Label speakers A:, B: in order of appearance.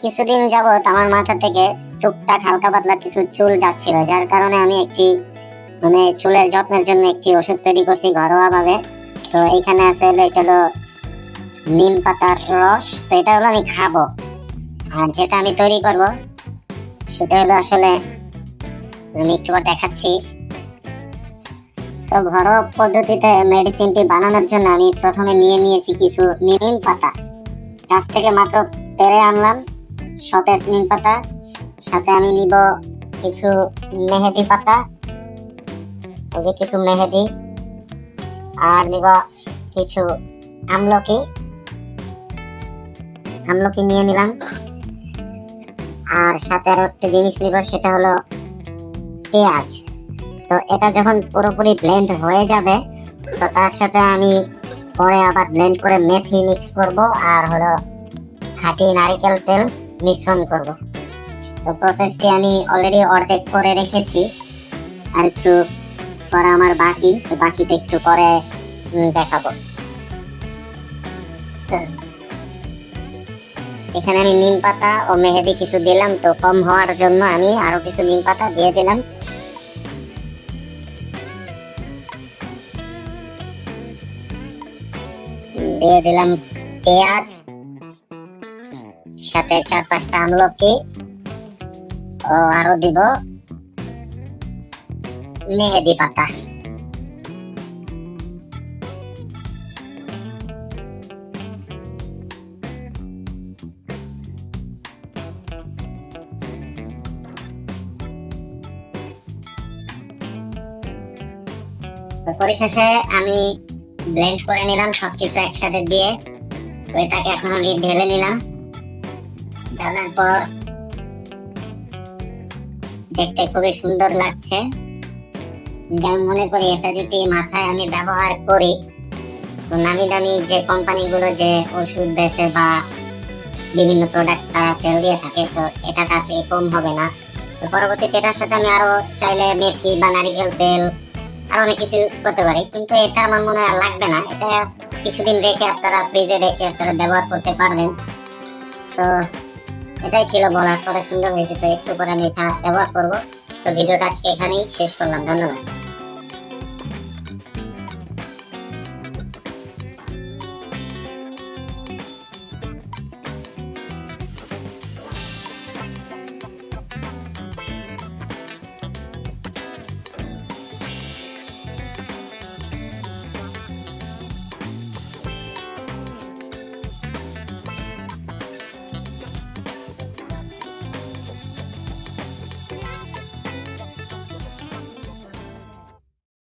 A: কিছুদিন যাবত আমার মাথা থেকে টুকটাক হালকা পাতলা কিছু চুল যাচ্ছিল, যার কারণে আমি একটি মানে চুলের যত্নের জন্য একটি ওষুধ তৈরি করছি ঘরোয়া ভাবে তো এইখানে আছে হলো, এটা হলো নিম পাতার রস। তো এটা হলো আমি খাব। আর যেটা আমি তৈরি করব, সেটা হলো আসলে আমি একটু দেখাচ্ছি। তো ঘরোয়া পদ্ধতিতে মেডিসিনটি বানানোর জন্য আমি প্রথমে নিয়ে নিয়েছি কিছু নিম পাতা। গাছ থেকে মাত্র পেরে আনলাম। সতেজ নিম পাতা, সাথে আমি নিব কিছু মেহেদি পাতা, ওই যে কিছু মেহেদি, আর নিব কিছু আমলকি আমলকি নিয়ে নিলাম। আর সাথে আরও একটা জিনিস নিব, সেটা হলো পেঁয়াজ। তো এটা যখন পুরোপুরি ব্লেন্ড হয়ে যাবে, তো তার সাথে আমি পরে আবার ব্লেন্ড করে মেথি মিক্স করব, আর হলো খাঁটি নারকেল তেল। মিশ্রণ করব। তো প্রসেসটি আমি অলরেডি অর্ধেক করে রেখেছি। আর একটু করা আমার বাকি, তো বাকিটা একটু পরে দেখাবো। এখানে আমি নিম পাতা ও মেহেদি কিছু দিলাম, তো কম হওয়ার জন্য আমি আরও কিছু নিম পাতা দিয়ে দিলাম। দিয়ে দিলাম পেঁয়াজ সাথে চার পাঁচটা আমলকি ও আরও দিব মেহেদি পাতা। পরিশেষে আমি ব্লেন্ড করে নিলাম, সবকিছু একসাথে দিয়ে, তো এটাকে এখন আমি ঢেলে নিলাম। ঢালার পর দেখতে খুবই সুন্দর লাগছে। আমি মনে করি এটা যদি মাথায় আমি ব্যবহার করি, তো নামি দামি যে কোম্পানিগুলো যে ওষুধ বেচে বা বিভিন্ন প্রোডাক্ট তারা সেল দিয়ে থাকে, তো এটা তার থেকে কম হবে না। তো পরবর্তীতে এটার সাথে আমি আরও চাইলে মেথি বা নারিকেল তেল আর অনেক কিছু ইউজ করতে পারি। কিন্তু এটা আমার মনে হয় লাগবে না। এটা কিছুদিন রেখে আপনারা ফ্রিজে রেখে আপনারা ব্যবহার করতে পারবেন। তো এটাই ছিল বলার কথা সুন্দর হয়েছে। তো একটু পরে আমি এটা ব্যবহার করব। তো ভিডিওটা আজকে এখানেই শেষ করলাম। ধন্যবাদ।